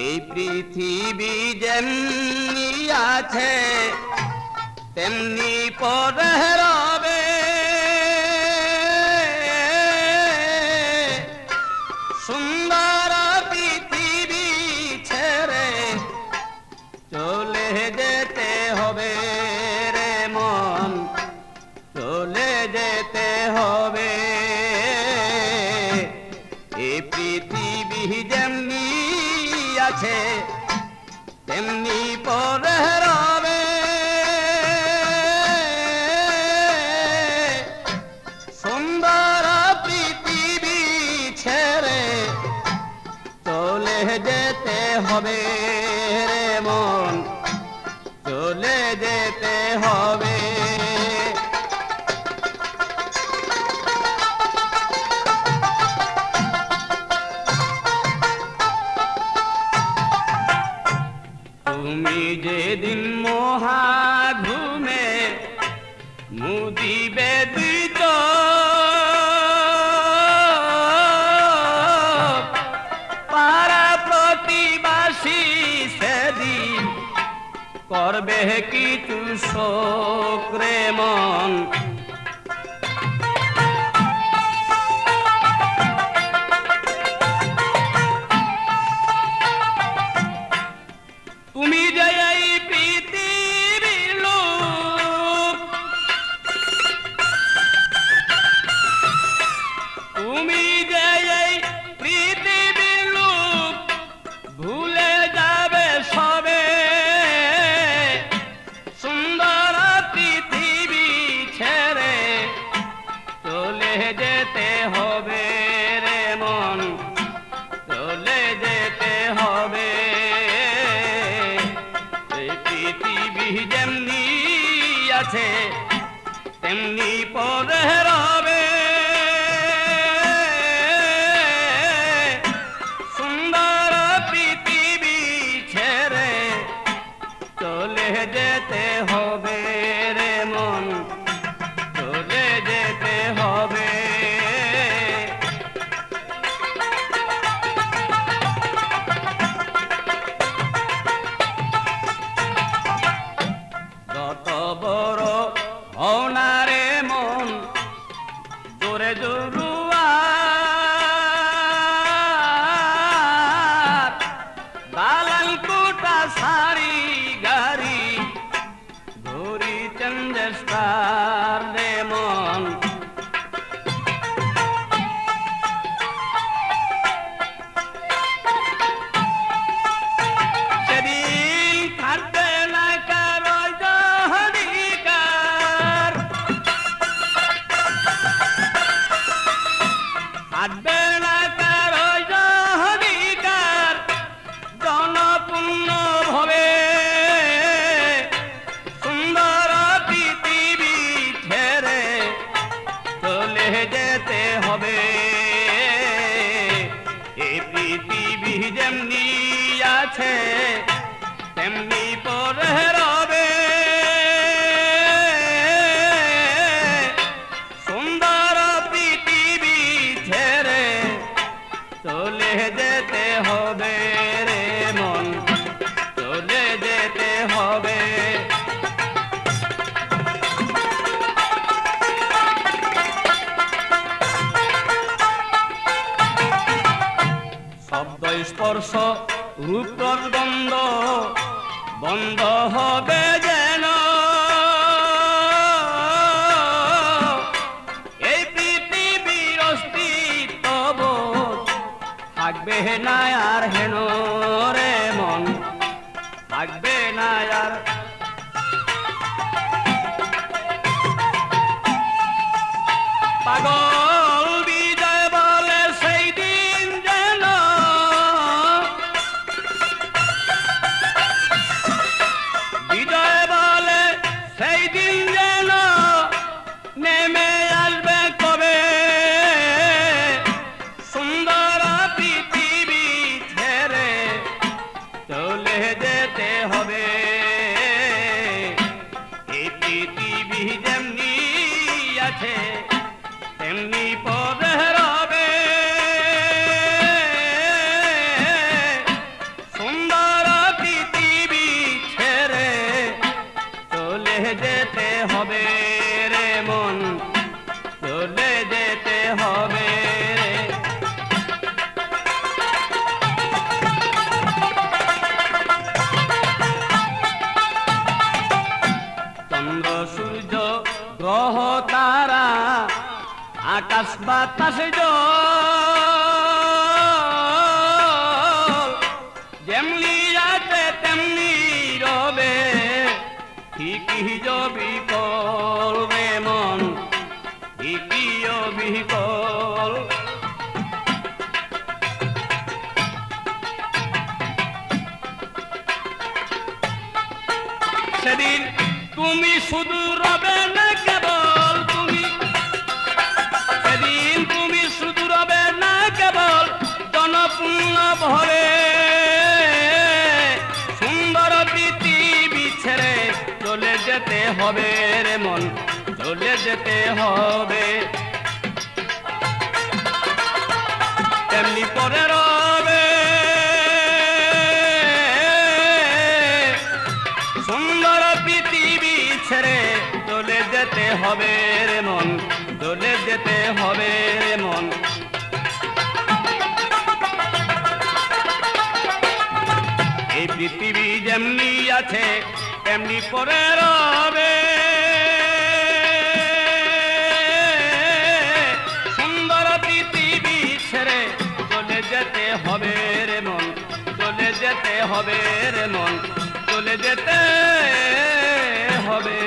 এই পৃথিবী যেমনি আছে, তেমনি পরে রবে সুন্দর পৃথিবী ছেড়ে চলে যেতে হবে রে মন, চলে যেতে হবে আছে, তেমনি পরে রবে। সুন্দর পৃথিবী ছেড়ে চলে যেতে হবে রে মন। চলে যেতে হবে তুমি যেদিন মহাঘুমে মুদিবে দুই চোখ, পাড়া প্রতিবাসী সেদিন করবে কিছু শোক রে মন? তুমি যে ভুলে যাবে সবে। সুন্দর পৃথিবী ছেড়ে যেতে হবে রে যেতে হবে। যেমনি আছে, তেমনি পরে আশা পৃথিবী যেমনি আছে তেমনি পরে রবে স্পর্শ রূপর গন্ধ বন্ধ হবে যেন। এই পৃথিবীর অস্তিত্ব থাকবে না আর হেন রে মন, থাকবে না আর পাগল। বাতাসে জল। যেমনি আছে তেমনি রবে। ঠিকই জবি করবে মন, ঠিকই বিকল সেদিন তুমি শুধু রবে না যেতে হবে রে মন, চলে যেতে হবে। তেমনি পরে রবে। সুন্দর পৃথিবী ছেড়ে চলে যেতে হবে রে মন, চলে যেতে হবে রে মন। এই পৃথিবী যেমনি আছে তেমনি পরে রবে। সুন্দর পৃথিবী ছেড়ে চলে যেতে হবে রে মন, চলে যেতে হবে রে মন, চলে যেতে হবে।